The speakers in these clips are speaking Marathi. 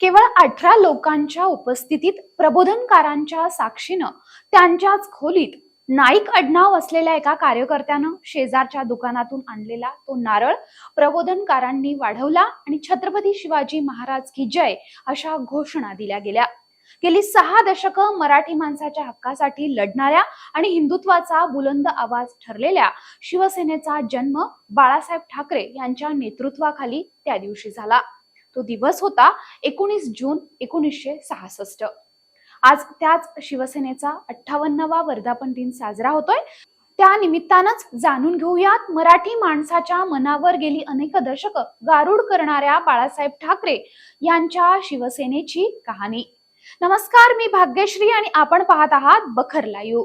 केवळ अठरा लोकांच्या उपस्थितीत प्रबोधनकारांच्या साक्षीनं त्यांच्याच खोलीत नाईक अडनाव असलेल्या एका कार्यकर्त्यानं शेजारच्या दुकानातून आणलेला तो नारळ प्रबोधनकारांनी वाढवला आणि छत्रपती शिवाजी महाराज की जय अशा घोषणा दिल्या गेल्या. गेली सहा दशकं मराठी माणसाच्या हक्कासाठी लढणाऱ्या आणि हिंदुत्वाचा बुलंद आवाज ठरलेल्या शिवसेनेचा जन्म बाळासाहेब ठाकरे यांच्या नेतृत्वाखाली त्या दिवशी झाला. तो दिवस होता एकोणीस जून एकोणीसशे सहासष्ट. आज त्याच शिवसेनेचा अठ्ठावन्नावा वर्धापन दिन साजरा होतोय. त्या निमित्तानंच जाणून घेऊयात मराठी माणसाच्या मनावर गेली अनेक दशक गारुड करणाऱ्या बाळासाहेब ठाकरे यांच्या शिवसेनेची कहाणी. नमस्कार मी भाग्यश्री आणि आपण पाहत आहात बखर लाईव्ह.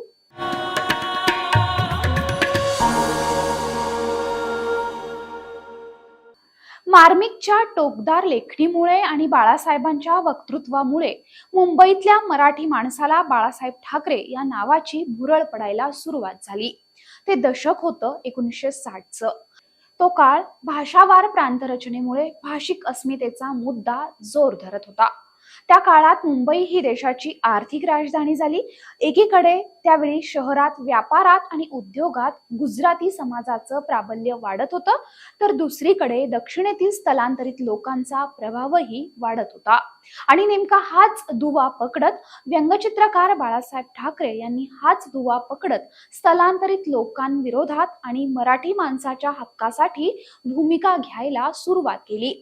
मार्मिकच्या टोकदार लेखणीमुळे आणि बाळासाहेबांच्या वक्तृत्वामुळे मुंबईतल्या मराठी माणसाला बाळासाहेब ठाकरे या नावाची भुरळ पडायला सुरुवात झाली. ते दशक होतं एकोणीसशे साठचं. तो काळ भाषावार प्रांतरचनेमुळे भाषिक अस्मितेचा मुद्दा जोर धरत होता. त्या काळात मुंबई ही देशाची आर्थिक राजधानी झाली. एकीकडे त्यावेळी शहरात व्यापारात आणि उद्योगात गुजराती समाजाचं प्राबल्य वाढत होतं तर दुसरीकडे दक्षिणेतील स्थलांतरित लोकांचा प्रभावही वाढत होता. आणि नेमका हाच दुवा पकडत व्यंगचित्रकार बाळासाहेब ठाकरे यांनी हाच दुवा पकडत स्थलांतरित लोकांविरोधात आणि मराठी माणसाच्या हक्कासाठी भूमिका घ्यायला सुरुवात केली.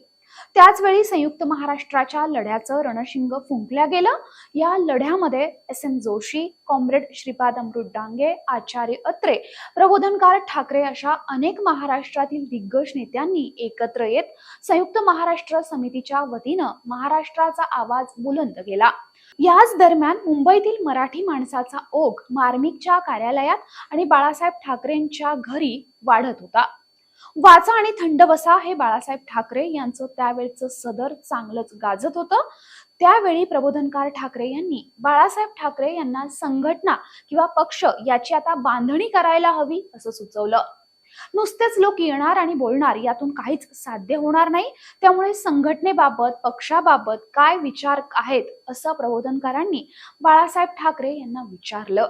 त्याचवेळी संयुक्त महाराष्ट्राच्या लढ्याचं रणशिंग फुंकल्या गेलं. या लढ्यामध्ये S M Joshi comrade Shripad Amrit Dange Acharya Atre प्रबोधनकार ठाकरे अशा अनेक महाराष्ट्रातील दिग्गज नेत्यांनी एकत्र येत संयुक्त महाराष्ट्र समितीच्या वतीनं महाराष्ट्राचा आवाज बुलंद केला. याच दरम्यान मुंबईतील मराठी माणसाचा ओघ मार्मिकच्या कार्यालयात आणि बाळासाहेब ठाकरेंच्या घरी वाढत होता. वाचा आणि थंड बसा हे बाळासाहेब ठाकरे यांचं त्यावेळचं सदर चांगलंच गाजत होतं. त्यावेळी प्रबोधनकार ठाकरे यांनी बाळासाहेब ठाकरे यांना संघटना किंवा पक्ष याची आता बांधणी करायला हवी असं सुचवलं. नुसतेच लोक येणार आणि बोलणार यातून काहीच साध्य होणार नाही. त्यामुळे संघटनेबाबत पक्षाबाबत काय विचार आहेत असं प्रबोधनकारांनी बाळासाहेब ठाकरे यांना विचारलं.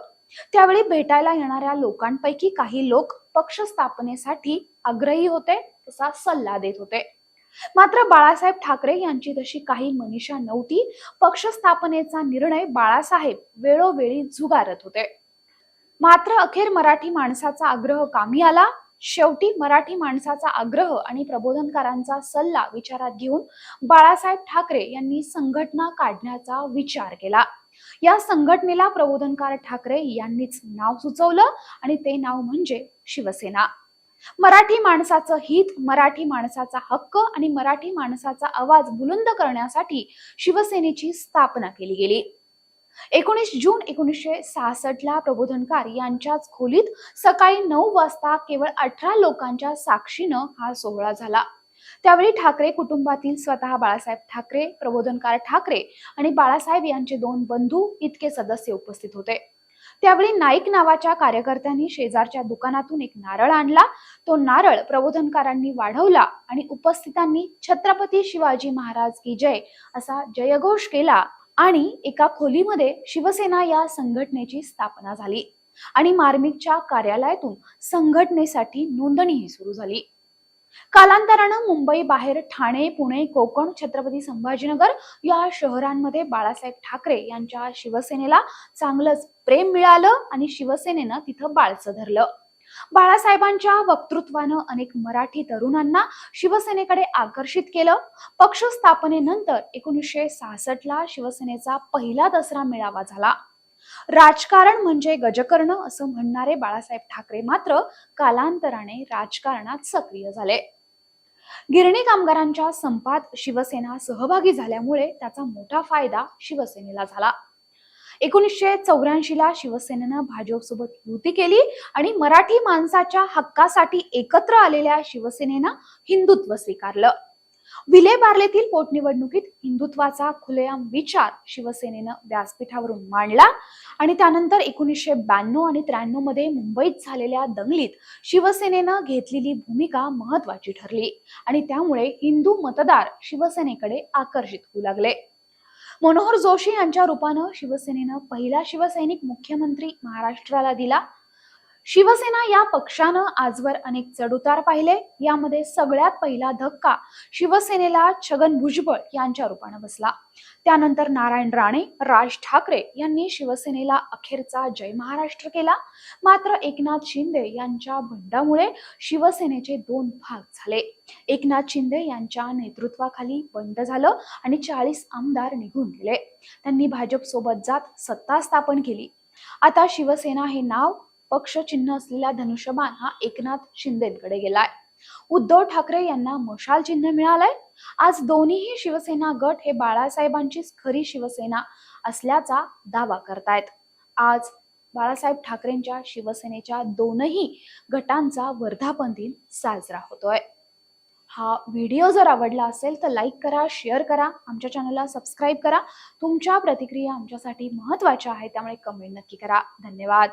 त्यावेळी भेटायला येणाऱ्या लोकांपैकी काही लोक पक्ष स्थापनेसाठी आग्रही होते तसा सल्ला देत होते. मात्र बाळासाहेब ठाकरे यांची तशी काही मनीषा नव्हती. पक्ष स्थापनेचा निर्णय बाळासाहेब वेळोवेळी झुगारत होते. मात्र अखेर मराठी माणसाचा आग्रह कामी आला. शेवटी मराठी माणसाचा आग्रह आणि प्रबोधनकारांचा सल्ला विचारात घेऊन बाळासाहेब ठाकरे यांनी संघटना काढण्याचा विचार केला. या संघटनेला प्रबोधनकार ठाकरे यांनीच नाव सुचवलं आणि ते नाव म्हणजे शिवसेना. मराठी माणसाचं हित मराठी माणसाचा हक्क आणि मराठी माणसाचा आवाज बुलंद करण्यासाठी शिवसेनेची स्थापना केली गेली. एकोणीस जून एकोणीसशे सहासष्ट ला प्रबोधनकार यांच्याच खोलीत सकाळी नऊ वाजता केवळ अठरा लोकांच्या साक्षीनं हा सोहळा झाला. त्यावेळी ठाकरे कुटुंबातील स्वतः बाळासाहेब ठाकरे प्रबोधनकार ठाकरे आणि बाळासाहेब यांचे दोन बंधू इतके सदस्य उपस्थित होते. त्यावेळी नाईक नावाच्या कार्यकर्त्यांनी शेजारच्या दुकानातून एक नारळ आणला. तो नारळ प्रबोधनकारांनी वाढवला आणि उपस्थितांनी छत्रपती शिवाजी महाराज की जय असा जयघोष केला आणि एका खोलीमध्ये शिवसेना या संघटनेची स्थापना झाली आणि मार्मिकच्या कार्यालयातून संघटनेसाठी नोंदणीही सुरू झाली. कालांतरानं मुंबई बाहेर ठाणे पुणे कोकण छत्रपती संभाजीनगर या शहरांमध्ये बाळासाहेब ठाकरे यांच्या शिवसेनेला चांगलंच प्रेम मिळालं आणि शिवसेनेनं तिथं बाळचं धरलं. बाळासाहेबांच्या वक्तृत्वानं अनेक मराठी तरुणांना शिवसेनेकडे आकर्षित केलं. पक्ष स्थापनेनंतर एकोणीसशे सहासष्ट ला शिवसेनेचा पहिला दसरा मेळावा झाला. राजकारण म्हणजे गजकर्ण असं म्हणणारे बाळासाहेब ठाकरे मात्र कालांतराने राजकारणात सक्रिय झाले. गिरणी कामगारांच्या संपात शिवसेना सहभागी झाल्यामुळे त्याचा मोठा फायदा शिवसेनेला झाला. एकोणीसशे चौऱ्याऐंशी ला शिवसेनेनं भाजपसोबत युती केली आणि मराठी माणसाच्या हक्कासाठी एकत्र आलेल्या शिवसेनेनं हिंदुत्व स्वीकारलं. विलेपार्लेतील पोटनिवडणुकीत हिंदुत्वाचा खुलेआम विचार शिवसेनेनं व्यासपीठावरून मांडला आणि त्यानंतर एकोणीसशे ब्याण्णव आणि त्र्याण्णवमध्ये मुंबईत झालेल्या दंगलीत शिवसेनेनं घेतलेली भूमिका महत्वाची ठरली आणि त्यामुळे हिंदू मतदार शिवसेनेकडे आकर्षित होऊ लागले. मनोहर जोशी यांच्या रूपानं शिवसेनेनं पहिला शिवसैनिक मुख्यमंत्री महाराष्ट्राला दिला. शिवसेना या पक्षानं आजवर अनेक चढउतार पाहिले. यामध्ये सगळ्यात पहिला धक्का शिवसेनेला छगन भुजबळ यांच्या रूपानं बसला. त्यानंतर नारायण राणे राज ठाकरे यांनी शिवसेनेला अखेरचा जय महाराष्ट्र केला. मात्र एकनाथ शिंदे यांच्या बंडामुळे शिवसेनेचे दोन भाग झाले. एकनाथ शिंदे यांच्या नेतृत्वाखाली बंड झालं आणि चाळीस आमदार निघून गेले. त्यांनी भाजप सोबत जात सत्ता स्थापन केली. आता शिवसेना हे नाव पक्ष चिन्ह असलेला धनुष्यबाण हा एकनाथ शिंदेकडे गेलाय. उद्धव ठाकरे यांना मशाल चिन्ह मिळालंय. आज दोन्हीही शिवसेना गट हे बाळासाहेबांचीच खरी शिवसेना असल्याचा दावा करतायत. आज बाळासाहेब ठाकरेंच्या शिवसेनेच्या दोनही गटांचा वर्धापन दिन साजरा होतोय. हा व्हिडिओ जर आवडला असेल तर लाईक करा शेअर करा आमच्या चॅनलला सबस्क्राईब करा. तुमच्या प्रतिक्रिया आमच्यासाठी महत्त्वाच्या आहेत त्यामुळे कमेंट नक्की करा. धन्यवाद.